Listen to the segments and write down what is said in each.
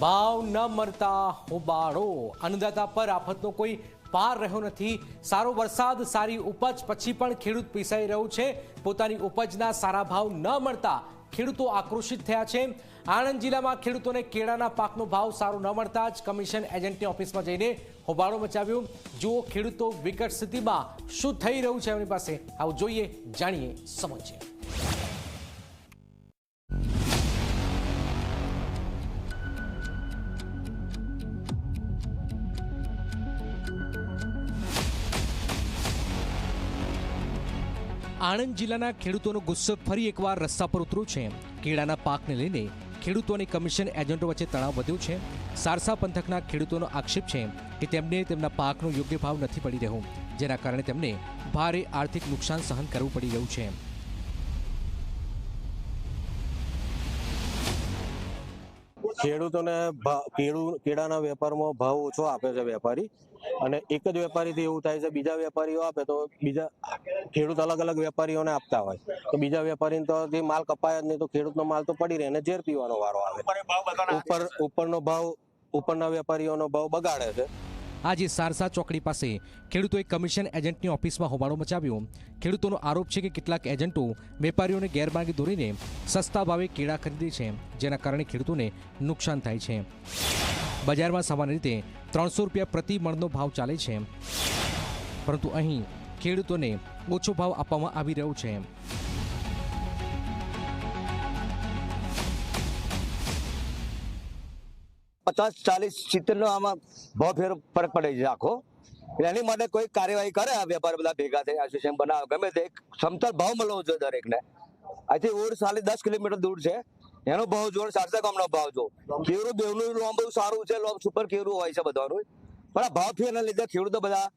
ભાવ ન મળતા હોબાળો. અન્નદાતા પર આફતનો કોઈ પાર રહ્યો નથી. સારો વરસાદ, સારી ઉપજ, પછી પણ ખેડૂત પીસાઈ રહ્યું છે. પોતાની ઉપજના સારા ભાવ ન મળતા ખેડૂતો આક્રોશિત થયા છે. આણંદ જિલ્લામાં ખેડૂતોને કેળાના પાકનો ભાવ સારો ન મળતા જ કમિશન એજન્ટની ઓફિસમાં જઈને હોબાળો મચાવ્યો. જુઓ ખેડૂતો વિકટ સ્થિતિમાં શું થઈ રહ્યું છે એમની પાસે. આવું જોઈએ, જાણીએ સમજીએ આણંદ જિલ્લાના ખેડૂતોનો ગુસ્સો ફરી એકવાર રસ્તા પર ઉતર્યો છે. કેળાના પાકને લઈને ખેડૂતો કમિશન એજન્ટો વચ્ચે તણાવ વધ્યો છે. સારસા પંથકના ખેડૂતોનો આક્ષેપ છે કે તેમને તેમના પાકનો યોગ્ય ભાવ નથી પડી રહ્યો, જેના કારણે તેમને ભારે આર્થિક નુકસાન સહન કરવું પડી રહ્યું છે. ખેડૂતોને કેળું કેળાના વેપારમાં ભાવ ઓછો આપે છે વેપારી. અને એક જ વેપારીથી એવું થાય છે બીજા વેપારીઓ આપે તો બીજા ખેડૂત અલગ અલગ વેપારીઓને આપતા હોય. તો બીજા વેપારીને તો જે માલ કપાય જ નહીં તો ખેડૂતનો માલ તો પડી રહે અને ઝેર પીવાનો વારો આવે. ઉપર ઉપરનો ભાવ ઉપરના વેપારીઓનો ભાવ બગાડે છે. આજે સારસા ચોકડી પાસે ખેડૂતોએ કમિશન એજન્ટની ઓફિસમાં હોબાળો મચાવ્યો. ખેડૂતોનો આરોપ છે કે કેટલાક એજન્ટો વેપારીઓને ગેરમાર્ગે દોરીને સસ્તા ભાવે કેળા ખરીદે છે, જેના કારણે ખેડૂતોને નુકસાન થાય છે. બજારમાં સામાન્ય રીતે ત્રણસો રૂપિયા પ્રતિ મણનો ભાવ ચાલે છે. પરંતુ અહીં ખેડૂતોને ઓછો ભાવ આપવામાં આવી રહ્યો છે. પચાસ ચાલીસ સિત્તેરનો આમાં ભાવ ફેર ફરક પડે છે આખો. એની માટે કોઈ કાર્યવાહી કરે આ વેપાર બધા ભેગા થઈ એસોસિએશન બનાવે. ગમે તે સમતલ ભાવ મળવો જોઈએ દરેકને. અહીંથી ઓડ સાલે દસ કિલોમીટર દૂર છે. એનો ભાવ જો સારસા ગામનો ભાવ જો. કેરું બેવનું લોમ બહુ સારું છે, લોમ સુપર કેરું હોય છે બધાનું. પણ આ ભાવ ફેરના લીધે ખેડૂતો બધા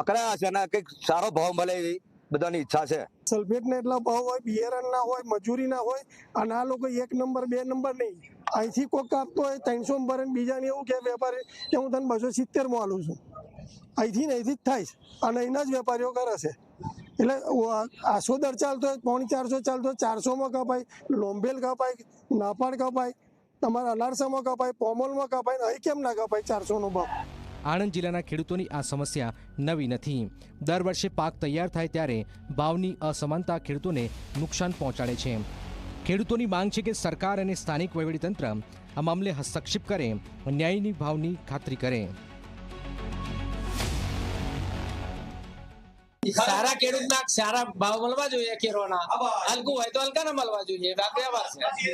અકળાયા છે અને કંઈક સારો ભાવ મળે એવી બધાની ઈચ્છા છે. સલ્ફેટ ને એટલા ભાવ હોય બિયારણ ના હોય મજૂરી ના હોય, અને આ લોકો એક નંબર, બે નંબર નહીં. અહીંથી કોઈક કાપતો હોય ત્રણસો ભરે બીજાને એવું કે વેપારી કે હું તને બસો સિત્તેરમાં આલું છું. અહીંથી ને અહીંથી જ થાય અને અહીંના જ વેપારીઓ કરે છે. એટલે આસો દર ચાલતો હોય, પોણી ચારસો ચાલતો હોય ચારસોમાં કપાય લોંબેલ કપાય, નાપાડ કપાય, તમારા અનારસામાં કપાય પોમોલમાં કપાય, અહીં કેમ ના કપાય ચારસોનો ભાવ? આણંદ જિલ્લાના ખેડૂતોની આ સમસ્યા નવી નથી. દર વર્ષે પાક તૈયાર થાય ત્યારે ભાવની અસમાનતા ખેડૂતોને નુકસાન પહોંચાડે છે. ખેડૂતોની માંગ છે કે સરકાર અને સ્થાનિક વહીવટીતંત્ર આ મામલે હસ્તક્ષેપ કરે, ન્યાયની ભાવની ખાતરી કરે. સારા ખેડૂતના સારા ભાવ મળવા જોઈએ કેરોના હલકું હોય તો હલકા ના મળવા જોઈએ વ્યાપાર છે.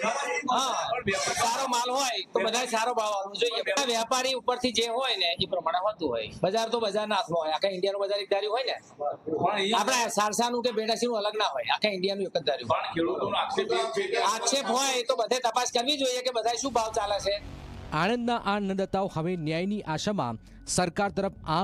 હા સારો માલ હોય તો બધા સારો ભાવ આવવો જોઈએ. વેપારી ઉપરથી જે હોય ને એ પ્રમાણે હોતું હોય. બજાર તો બજાર ના હોય આખા ઇન્ડિયાનું બજાર એક ધાર્યું હોય ને? આપણા સારસાનું કે બેડાસીનું અલગ ના હોય આખા ઇન્ડિયાનું એક જ ધાર્યું આક્ષેપ હોય તો બધે તપાસ કરવી જોઈએ કે બધા શું ભાવ ચાલે છે. આણંદના આ અન્નદાતાઓ હવે ન્યાયની આશામાં સરકાર તરફ આંખ